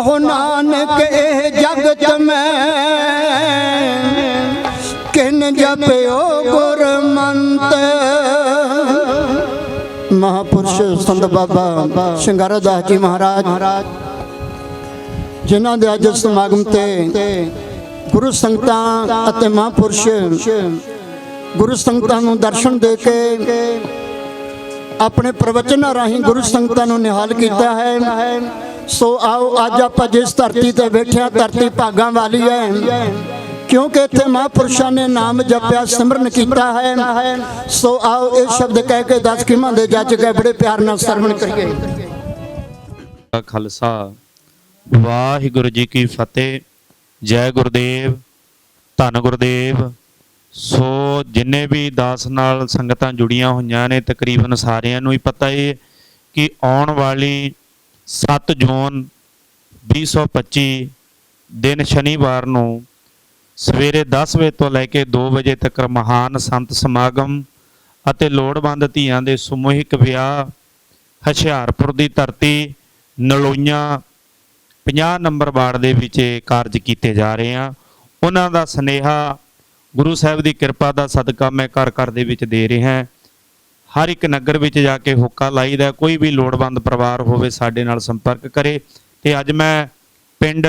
ਕਹੋ ਨਾਨਕ ਇਹ ਜਗਤ ਮੈਂ ਕਿਨ ਜਪਿਓ ਗੁਰਮੰਤ। ਮਹਾਪੁਰਸ਼ ਸੰਤ ਬਾਬਾ ਸ਼ਿੰਗਾਰਾ ਦਾਸ ਜੀ ਮਹਾਰਾਜ, ਜਿਨ੍ਹਾਂ ਦੇ ਅੱਜ ਸਮਾਗਮ ਤੇ ਗੁਰੂ ਸੰਗਤਾਂ ਅਤੇ ਮਹਾਪੁਰਸ਼ ਗੁਰੂ ਸੰਗਤਾਂ ਨੂੰ ਦਰਸ਼ਨ ਦੇ ਕੇ ਆਪਣੇ ਪ੍ਰਵਚਨਾਂ ਰਾਹੀਂ ਗੁਰੂ ਸੰਗਤਾਂ ਨੂੰ ਨਿਹਾਲ ਕੀਤਾ ਹੈ। ਸੋ ਆਓ, ਅੱਜ ਆਪਾਂ ਜਿਸ ਧਰਤੀ ਤੇ ਬੈਠੇ ਹਾਂ ਧਰਤੀ ਭਾਗਾਂ ਵਾਲੀ ਹੈ। ਕਿਉਂਕਿ ਇੱਥੇ ਮਹਾਂਪੁਰਸ਼ਾਂ ਨੇ ਨਾਮ ਜਪਿਆ, ਸਿਮਰਨ ਕੀਤਾ ਹੈ। ਸੋ ਆਓ ਇਹ ਸ਼ਬਦ ਕਹਿ ਕੇ ਦਸ ਕਿਮਾਂ ਦੇ ਜੱਜ ਕੇ ਬੜੇ ਪਿਆਰ ਨਾਲ ਸਰਵਣ ਕਰੀਏ। ਖਾਲਸਾ, ਵਾਹਿਗੁਰੂ ਜੀ ਕੀ ਫਤਿਹ। ਜੈ ਗੁਰਦੇਵ, ਧੰਨ ਗੁਰਦੇਵ। ਸੋ ਜਿੰਨੇ ਵੀ ਦਾਸ ਨਾਲ ਸੰਗਤਾਂ ਜੁੜੀਆਂ ਹੋਈਆਂ ਨੇ, ਤਕਰੀਬਨ ਸਾਰਿਆਂ ਨੂੰ ਹੀ ਪਤਾ ਹੈ ਕਿ ਆਉਣ ਵਾਲੀ 7 ਜੂਨ 2025 ਦਿਨ ਸ਼ਨੀਵਾਰ ਨੂੰ ਸਵੇਰੇ 10 ਵਜੇ ਤੋਂ ਲੈ ਕੇ 2 ਵਜੇ ਤੱਕ ਮਹਾਨ ਸੰਤ ਸਮਾਗਮ ਅਤੇ ਲੋੜਵੰਦ ਧੀਆਂ ਦੇ ਸਮੂਹਿਕ ਵਿਆਹ, ਹੁਸ਼ਿਆਰਪੁਰ ਦੀ ਧਰਤੀ, ਨਲੋਈਆਂ 50 ਨੰਬਰ ਵਾਰਡ ਦੇ ਵਿੱਚ ਕਾਰਜ ਕੀਤੇ ਜਾ ਰਹੇ ਆ। ਉਹਨਾਂ ਦਾ ਸਨੇਹਾ ਗੁਰੂ ਸਾਹਿਬ ਦੀ ਕਿਰਪਾ ਦਾ ਸਦਕਾ ਮੈਂ ਘਰ ਘਰ ਦੇ ਵਿੱਚ ਦੇ ਰਿਹਾ। ਹਾਂ ਹਰ ਇੱਕ ਨਗਰ ਵਿੱਚ ਜਾ ਕੇ ਹੁੱਕਾ ਲਾਈਦਾ, ਕੋਈ ਵੀ ਲੋੜਵੰਦ ਪਰਿਵਾਰ ਹੋਵੇ ਸਾਡੇ ਨਾਲ ਸੰਪਰਕ ਕਰੇ। ਤੇ ਅੱਜ ਮੈਂ ਪਿੰਡ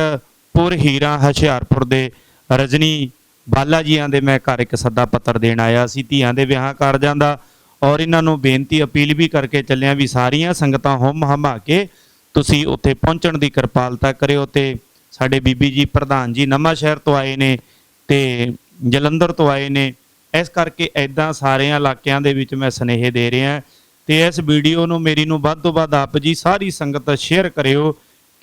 ਪੁਰ ਹੀਰਾ ਹੁਸ਼ਿਆਰਪੁਰ ਦੇ ਰਜਨੀ ਬਾਲਾ ਜੀਆਂ ਦੇ ਮੈਂ ਘਰ ਇੱਕ ਸੱਦਾ ਪੱਤਰ ਦੇਣ ਆਇਆ ਸੀ, ਧੀਆਂ ਦੇ ਵਿਆਹ ਕਾਰਜਾਂ ਦਾ। ਔਰ ਇਹਨਾਂ ਨੂੰ ਬੇਨਤੀ ਅਪੀਲ ਵੀ ਕਰਕੇ ਚੱਲਿਆ ਵੀ ਸਾਰੀਆਂ ਸੰਗਤਾਂ ਹੁਮ ਹਮਾ ਕੇ ਤੁਸੀਂ ਉੱਥੇ ਪਹੁੰਚਣ ਦੀ ਕਿਰਪਾਲਤਾ ਕਰਿਓ ਤੇ ਸਾਡੇ ਬੀਬੀ ਜੀ ਪ੍ਰਧਾਨ ਜੀ ਨਵਾਂ ਸ਼ਹਿਰ ਤੋਂ ਆਏ ਨੇ ਤੇ ਜਲੰਧਰ ਤੋਂ ਆਏ ਨੇ। ਇਸ ਕਰਕੇ ਐਦਾਂ ਸਾਰਿਆਂ ਇਲਾਕਿਆਂ ਦੇ ਵਿੱਚ ਮੈਂ ਸਨੇਹ ਦੇ ਰਿਹਾ ਤੇ ਇਸ ਵੀਡੀਓ ਨੂੰ ਮੇਰੀ ਨੂੰ ਵੱਧ ਤੋਂ ਵੱਧ ਆਪ ਜੀ ਸਾਰੀ ਸੰਗਤ ਸ਼ੇਅਰ ਕਰਿਓ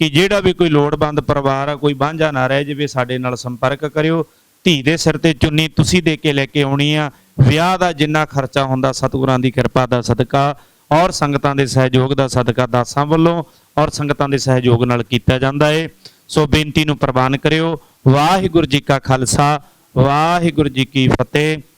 ਕਿ ਜਿਹੜਾ ਵੀ ਕੋਈ ਲੋੜਵੰਦ ਪਰਿਵਾਰ ਆ, ਕੋਈ ਬਾਂਝਾ ਨਾ ਰਹਿ ਜਾਵੇ, ਸਾਡੇ ਨਾਲ ਸੰਪਰਕ ਕਰਿਓ। ਧੀ ਦੇ ਸਿਰ ਤੇ ਚੁੰਨੀ ਤੁਸੀਂ ਦੇ ਕੇ ਲੈ ਕੇ ਆਉਣੀ ਆ। ਵਿਆਹ ਦਾ ਜਿੰਨਾ ਖਰਚਾ ਹੁੰਦਾ, ਸਤਿਗੁਰਾਂ ਦੀ ਕਿਰਪਾ ਦਾ ਸਦਕਾ ਔਰ ਸੰਗਤਾਂ ਦੇ ਸਹਿਯੋਗ ਦਾ ਸਦਕਾ ਦਾਸਾਂ ਵੱਲੋਂ ਔਰ ਸੰਗਤਾਂ ਦੇ ਸਹਿਯੋਗ ਨਾਲ ਕੀਤਾ ਜਾਂਦਾ ਏ। ਸੋ ਬੇਨਤੀ ਨੂੰ ਪ੍ਰਵਾਨ ਕਰਿਓ। ਵਾਹਿਗੁਰੂ ਜੀ ਕਾ ਖਾਲਸਾ, ਵਾਹਿਗੁਰੂ ਜੀ ਕੀ ਫਤਿਹ।